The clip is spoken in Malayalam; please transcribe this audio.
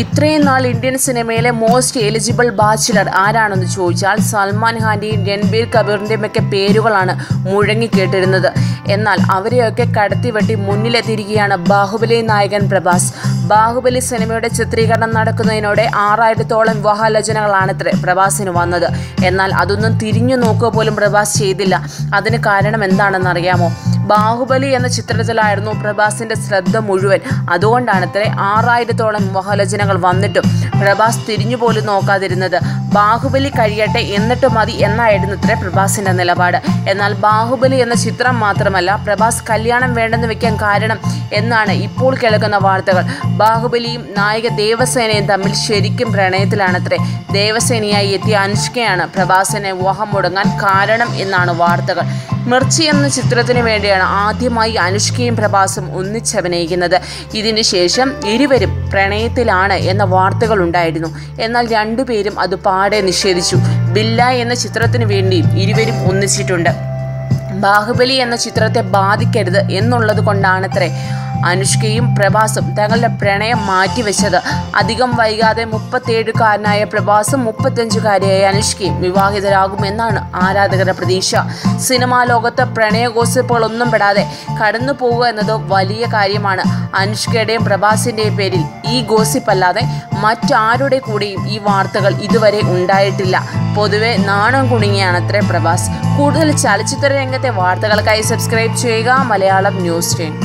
ഇത്രയും നാൾ ഇന്ത്യൻ സിനിമയിലെ മോസ്റ്റ് എലിജിബിൾ ബാച്ചിലർ ആരാണെന്ന് ചോദിച്ചാൽ സൽമാൻ ഖാന്റെയും രൺബീർ കപൂറിന്റെയും ഒക്കെ പേരുകളാണ് മുഴങ്ങിക്കേട്ടിരുന്നത് എന്നാൽ അവരെയൊക്കെ കടത്തിവെട്ടി മുന്നിലെത്തിയിരിക്കുകയാണ് ബാഹുബലി നായകൻ പ്രഭാസ്. ബാഹുബലി സിനിമയുടെ ചിത്രീകരണം നടക്കുന്നതിനോടെ ആറായിരത്തോളം വിവാഹാലോചനകളാണത്രേ പ്രഭാസിന് വന്നത്. എന്നാൽ അതൊന്നും തിരിഞ്ഞു നോക്കുക പോലും പ്രഭാസ് ചെയ്തില്ല. അതിന് കാരണം എന്താണെന്ന് അറിയാമോ ബാഹുബലി എന്ന ചിത്രത്തിലായിരുന്നു പ്രഭാസിന്റെ ശ്രദ്ധ മുഴുവൻ. അതുകൊണ്ടാണ് ഇത്ര ആറായിരത്തോളം വിവാഹാലോചനകൾ വന്നിട്ടും പ്രഭാസ് തിരിഞ്ഞു പോലും നോക്കാതിരുന്നത്. ബാഹുബലി കഴിയട്ടെ എന്നിട്ട് മതി എന്നായിരുന്നു ഇത്ര പ്രഭാസിന്റെ നിലപാട്. എന്നാൽ ബാഹുബലി എന്ന ചിത്രം മാത്രമല്ല പ്രഭാസ് കല്യാണം വേണ്ടെന്ന് വെക്കാൻ കാരണം എന്നാണ് ഇപ്പോൾ കേൾക്കുന്ന വാർത്തകൾ. ബാഹുബലിയും നായിക ദേവസേനയും തമ്മിൽ ശരിക്കും പ്രണയത്തിലാണത്രേ. ദേവസേനയായി എത്തിയ അനുഷ്കയാണ് പ്രഭാസിനെ വിവാഹം മുടങ്ങാൻ കാരണം എന്നാണ് വാർത്തകൾ. മിർച്ചി എന്ന ചിത്രത്തിന് വേണ്ടിയാണ് ആദ്യമായി അനുഷ്കയും പ്രഭാസും ഒന്നിച്ചഭിനയിക്കുന്നത് ഇതിന് ശേഷം ഇരുവരും പ്രണയത്തിലാണ് എന്ന വാർത്തകൾ ഉണ്ടായിരുന്നു. എന്നാൽ രണ്ടുപേരും അത് പാടെ നിഷേധിച്ചു. ബില്ല എന്ന ചിത്രത്തിന് വേണ്ടിയും ഇരുവരും ഒന്നിച്ചിട്ടുണ്ട്. ബാഹുബലി എന്ന ചിത്രത്തെ ബാധിക്കരുത് എന്നുള്ളത് കൊണ്ടാണത്രേ. അനുഷ്കയും പ്രഭാസും തങ്ങളുടെ പ്രണയം മാറ്റിവെച്ചത്. അധികം വൈകാതെ മുപ്പത്തേഴുകാരനായ പ്രഭാസും മുപ്പത്തഞ്ചുകാരിയായ അനുഷ്കയും വിവാഹിതരാകുമെന്നാണ് ആരാധകരുടെ പ്രതീക്ഷ. സിനിമാ ലോകത്ത് പ്രണയ ഗോസിപ്പുകളൊന്നും പെടാതെ കടന്നു പോകുക എന്നത് വലിയ കാര്യമാണ്. അനുഷ്കയുടെയും പ്രഭാസിന്റെയും പേരിൽ ഈ ഗോസിപ്പ് അല്ലാതെ മറ്റാരുടെ കൂടെയും ഈ വാർത്തകൾ ഇതുവരെ ഉണ്ടായിട്ടില്ല. പൊതുവെ നാണം കുണുങ്ങിയാണ് അത്രേ പ്രഭാസ്. കൂടുതൽ ചലച്ചിത്ര രംഗത്തെ വാർത്തകൾക്കായി സബ്സ്ക്രൈബ് ചെയ്യുക. Malayalam news time